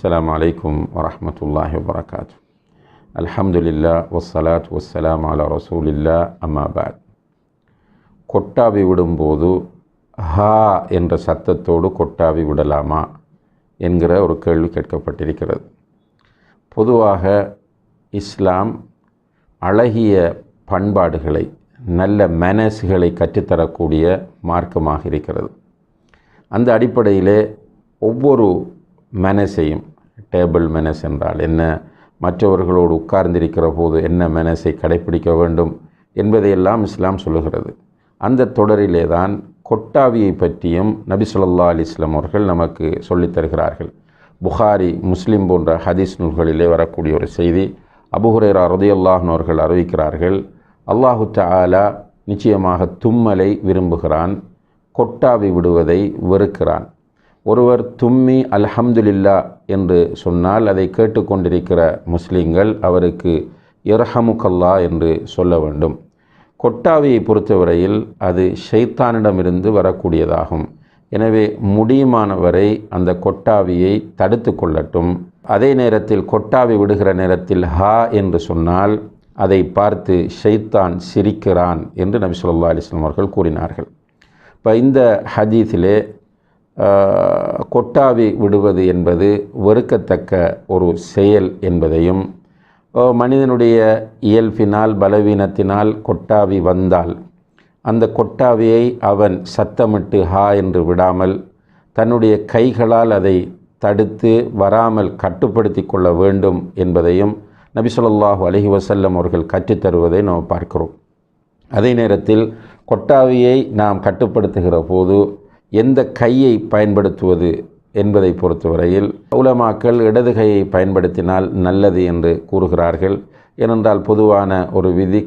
السلام عليكم ورحمة الله وبركاته الحمد لله والصلاة والسلام على رسول الله أما بعد கொட்டாவி விடும்போது ஹா என்ற சத்தத்தோடு கொட்டாவி விடலாமா என்கிற ஒரு கேள்வி கேட்கப்பட்டிருக்கிறது பொதுவாக இஸ்லாம் அழகிய பண்பாடுகளை நல்ல மேனஸ்களை கற்றுத்தரக்கூடிய மார்க்கமாக இருக்கிறது அந்த அடிப்படையிலே ஒவ்வொரு மேனஸையும் டேபிள் மேனஸ் என்றால் என்ன? மற்றவர்களோடு உட்கார்ந்திருக்கிற போது என்ன மேனஸை கடைப்பிடிக்க வேண்டும் என்பதையெல்லாம் இஸ்லாம் சொல்லுகிறது. அந்த தொடரிலே தான் கொட்டாவியை பற்றியும் நபி சொல்லா அலிஸ்லாம் அவர்கள் நமக்கு சொல்லித் தருகிறார்கள். புகாரி முஸ்லீம் போன்ற ஹதீஸ் நூல்களிலே வரக்கூடிய ஒரு செய்தி அபுஹுரேரா ரதியுல்லாஹன் அவர்கள் அறிவிக்கிறார்கள் அல்லாஹு தாலா நிச்சயமாக தும்மலை விரும்புகிறான் கொட்டாவி விடுவதை வெறுக்கிறான். ஒருவர் தும்மி அல்ஹம்துலில்லா என்று சொன்னால் அதை கேட்டுக்கொண்டிருக்கிற முஸ்லீம்கள் அவருக்கு இரஹமுகல்லா என்று சொல்ல வேண்டும். கொட்டாவியை பொறுத்தவரையில் அது ஷைத்தானிடமிருந்து வரக்கூடியதாகும். எனவே முடியுமானவரை அந்த கொட்டாவியை தடுத்து கொள்ளட்டும். அதே நேரத்தில் கொட்டாவி விடுகிற நேரத்தில் ஹா என்று சொன்னால் அதை பார்த்து ஷைத்தான் சிரிக்கிறான் என்று நபி சொல்லா அலிஸ்லாம் அவர்கள் கூறினார்கள். இப்போ இந்த ஹதீஸிலே கொட்டாவி விடுவது என்பது வெறுக்கத்தக்க ஒரு செயல் என்பதையும் மனிதனுடைய இயல்பினால் பலவீனத்தினால் கொட்டாவி வந்தால் அந்த கொட்டாவியை அவன் சத்தமிட்டு ஹா என்று விடாமல் தன்னுடைய கைகளால் அதை தடுத்து வராமல் கட்டுப்படுத்தி கொள்ள வேண்டும் என்பதையும் நபி சொல்லாஹு அலஹி வசல்லம் அவர்கள் கற்றுத்தருவதை நாம் பார்க்கிறோம். அதே நேரத்தில் கொட்டாவியை நாம் கட்டுப்படுத்துகிற போது எந்த கையை பயன்படுத்துவது என்பதை பொறுத்தவரையில் உலமாக்கள் இடது கையை பயன்படுத்தினால் நல்லது என்று கூறுகிறார்கள். ஏனென்றால் பொதுவான ஒரு விதி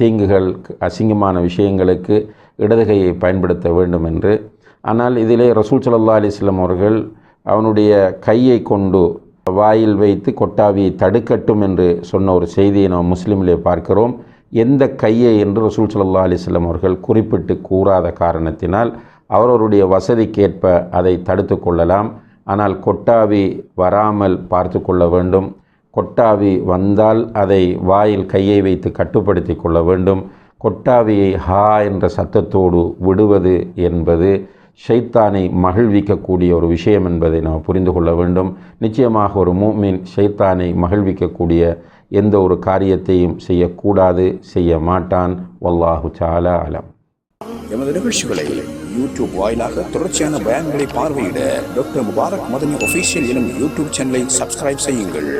தீங்குகள் அசிங்கமான விஷயங்களுக்கு இடது கையை பயன்படுத்த வேண்டும் என்று. ஆனால் இதிலே ரசூல் சல்லா அலிஸ்லாம் அவர்கள் அவனுடைய கையை கொண்டு வாயில் வைத்து கொட்டாவியை தடுக்கட்டும் என்று சொன்ன ஒரு செய்தியை நாம் முஸ்லீமிலே பார்க்கிறோம். எந்த கையை என்று ரசூல் சல்லா அலிஸ்லாம் அவர்கள் குறிப்பிட்டு கூறாத காரணத்தினால் அவரவருடைய வசதிக்கேற்ப அதை தடுத்து கொள்ளலாம். ஆனால் கொட்டாவி வராமல் பார்த்து கொள்ள வேண்டும். கொட்டாவி வந்தால் அதை வாயில் கையை வைத்து கட்டுப்படுத்தி கொள்ள வேண்டும். கொட்டாவியை ஹா என்ற சத்தத்தோடு விடுவது என்பது ஷைத்தானை மகிழ்விக்கக்கூடிய ஒரு விஷயம் என்பதை நாம் புரிந்து கொள்ள வேண்டும். நிச்சயமாக ஒரு மூமின் ஷைத்தானை மகிழ்விக்கக்கூடிய எந்த ஒரு காரியத்தையும் செய்யக்கூடாது செய்ய மாட்டான். வல்லாஹு சாலா அலம். எமது நிகழ்ச்சிகளை யூடியூப் வாயிலாக தொடர்ச்சியான பயன்களை பார்வையிட டாக்டர் முபாரக் மதனி ஒஃபீஷியல் எனும் யூடியூப் சேனலை சப்ஸ்கிரைப் செய்யுங்கள்.